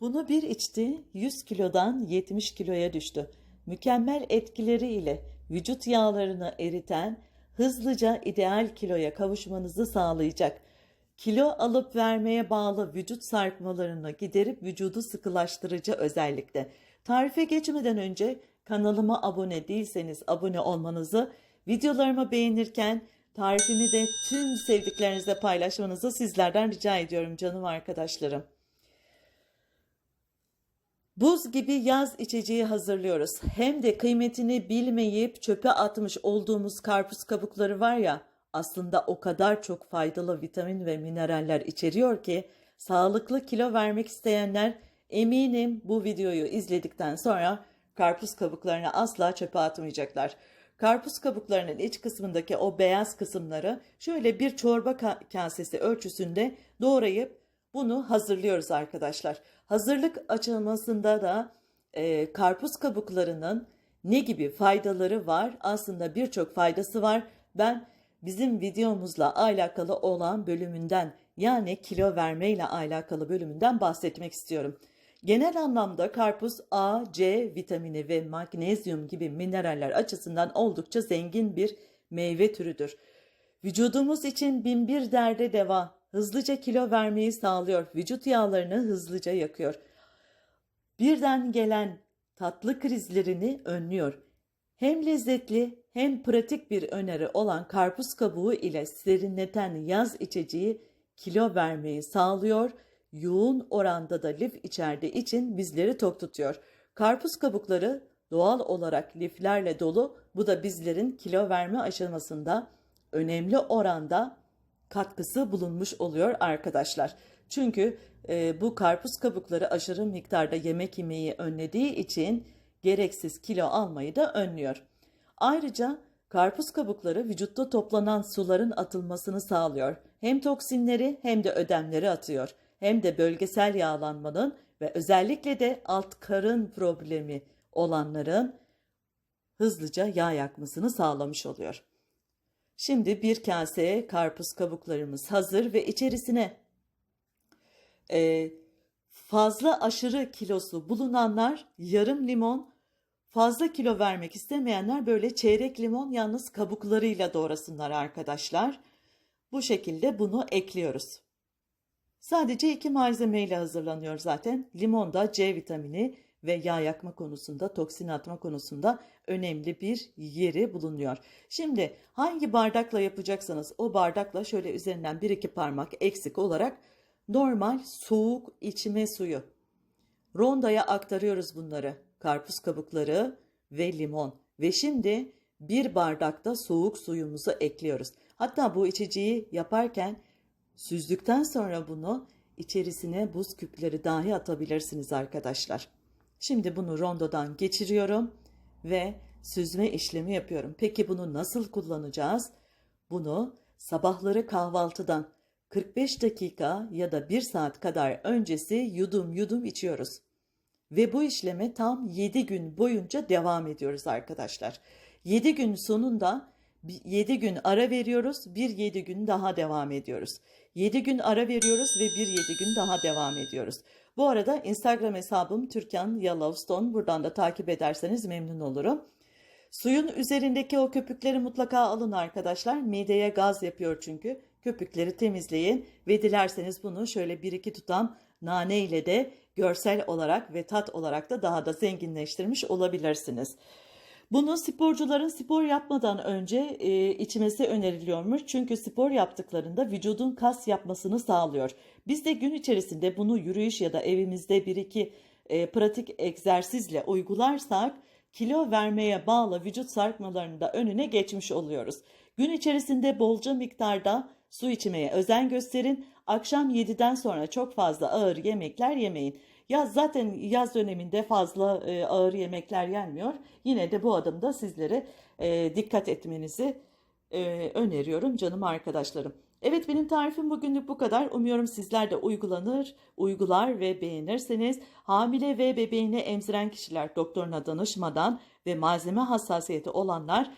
Bunu bir içti, 100 kilodan 70 kiloya düştü. Mükemmel etkileriyle vücut yağlarını eriten, hızlıca ideal kiloya kavuşmanızı sağlayacak. Kilo alıp vermeye bağlı vücut sarkmalarını giderip vücudu sıkılaştırıcı özellikle. Tarife geçmeden önce kanalıma abone değilseniz abone olmanızı, videolarımı beğenirken tarifimi de tüm sevdiklerinizle paylaşmanızı sizlerden rica ediyorum canım arkadaşlarım. Buz gibi yaz içeceği hazırlıyoruz. Hem de kıymetini bilmeyip çöpe atmış olduğumuz karpuz kabukları var ya aslında o kadar çok faydalı vitamin ve mineraller içeriyor ki sağlıklı kilo vermek isteyenler eminim bu videoyu izledikten sonra karpuz kabuklarını asla çöpe atmayacaklar. Karpuz kabuklarının iç kısmındaki o beyaz kısımları şöyle bir çorba ka- kasesi ölçüsünde doğrayıp bunu hazırlıyoruz arkadaşlar. Hazırlık aşamasında da e, karpuz kabuklarının ne gibi faydaları var? Aslında birçok faydası var. Ben bizim videomuzla alakalı olan bölümünden yani kilo vermeyle alakalı bölümünden bahsetmek istiyorum. Genel anlamda karpuz A, C vitamini ve magnezyum gibi mineraller açısından oldukça zengin bir meyve türüdür. Vücudumuz için binbir derde deva, hızlıca kilo vermeyi sağlıyor, vücut yağlarını hızlıca yakıyor. Birden gelen tatlı krizlerini önlüyor. Hem lezzetli hem pratik bir öneri olan karpuz kabuğu ile serinleten yaz içeceği kilo vermeyi sağlıyor, yoğun oranda da lif içerdiği için bizleri tok tutuyor. Karpuz kabukları doğal olarak liflerle dolu, bu da bizlerin kilo verme aşamasında önemli oranda katkısı bulunmuş oluyor arkadaşlar. Çünkü e, bu karpuz kabukları aşırı miktarda yemek yemeyi önlediği için gereksiz kilo almayı da önlüyor. Ayrıca karpuz kabukları vücutta toplanan suların atılmasını sağlıyor. Hem toksinleri hem de ödemleri atıyor. Hem de bölgesel yağlanmanın ve özellikle de alt karın problemi olanların hızlıca yağ yakmasını sağlamış oluyor. Şimdi bir kase karpuz kabuklarımız hazır ve içerisine e, fazla aşırı kilosu bulunanlar yarım limon, fazla kilo vermek istemeyenler böyle çeyrek limon yalnız kabuklarıyla doğrasınlar arkadaşlar. Bu şekilde bunu ekliyoruz. Sadece iki malzemeyle hazırlanıyor zaten. Limonda C vitamini ve yağ yakma konusunda, toksin atma konusunda önemli bir yeri bulunuyor. Şimdi hangi bardakla yapacaksanız o bardakla şöyle üzerinden bir iki parmak eksik olarak normal soğuk içme suyu. Rondaya aktarıyoruz bunları. Karpuz kabukları ve limon. Ve şimdi bir bardakta soğuk suyumuzu ekliyoruz. Hatta bu içeceği yaparken süzdükten sonra bunu içerisine buz küpleri dahi atabilirsiniz arkadaşlar. Şimdi bunu rondodan geçiriyorum ve süzme işlemi yapıyorum. Peki bunu nasıl kullanacağız? Bunu sabahları kahvaltıdan 45 dakika ya da 1 saat kadar öncesi yudum yudum içiyoruz. Ve bu işleme tam 7 gün boyunca devam ediyoruz arkadaşlar. 7 gün sonunda 7 gün ara veriyoruz, bir 7 gün daha devam ediyoruz. 7 gün ara veriyoruz ve bir 7 gün daha devam ediyoruz. Bu arada Instagram hesabım Türkan Yellowstone. Buradan da takip ederseniz memnun olurum. Suyun üzerindeki o köpükleri mutlaka alın arkadaşlar. Mideye gaz yapıyor çünkü. Köpükleri temizleyin ve dilerseniz bunu şöyle bir iki tutam nane ile de görsel olarak ve tat olarak da daha da zenginleştirmiş olabilirsiniz. Bunu sporcuların spor yapmadan önce e, içmesi öneriliyormuş. Çünkü spor yaptıklarında vücudun kas yapmasını sağlıyor. Biz de gün içerisinde bunu yürüyüş ya da evimizde bir iki e, pratik egzersizle uygularsak kilo vermeye bağlı vücut sarkmalarını da önüne geçmiş oluyoruz. Gün içerisinde bolca miktarda su içmeye özen gösterin. Akşam 7'den sonra çok fazla ağır yemekler yemeyin. Yaz zaten yaz döneminde fazla e, ağır yemekler yenmiyor. Yine de bu adımda sizlere e, dikkat etmenizi e, öneriyorum canım arkadaşlarım. Evet benim tarifim bugünlük bu kadar. Umuyorum sizler de uygulanır, uygular ve beğenirseniz hamile ve bebeğini emziren kişiler doktoruna danışmadan ve malzeme hassasiyeti olanlar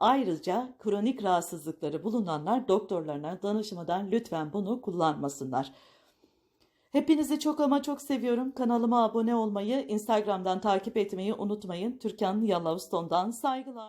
ayrıca kronik rahatsızlıkları bulunanlar doktorlarına danışmadan lütfen bunu kullanmasınlar. Hepinizi çok ama çok seviyorum. Kanalıma abone olmayı, Instagram'dan takip etmeyi unutmayın. Türkan Yallavuston'dan saygılar.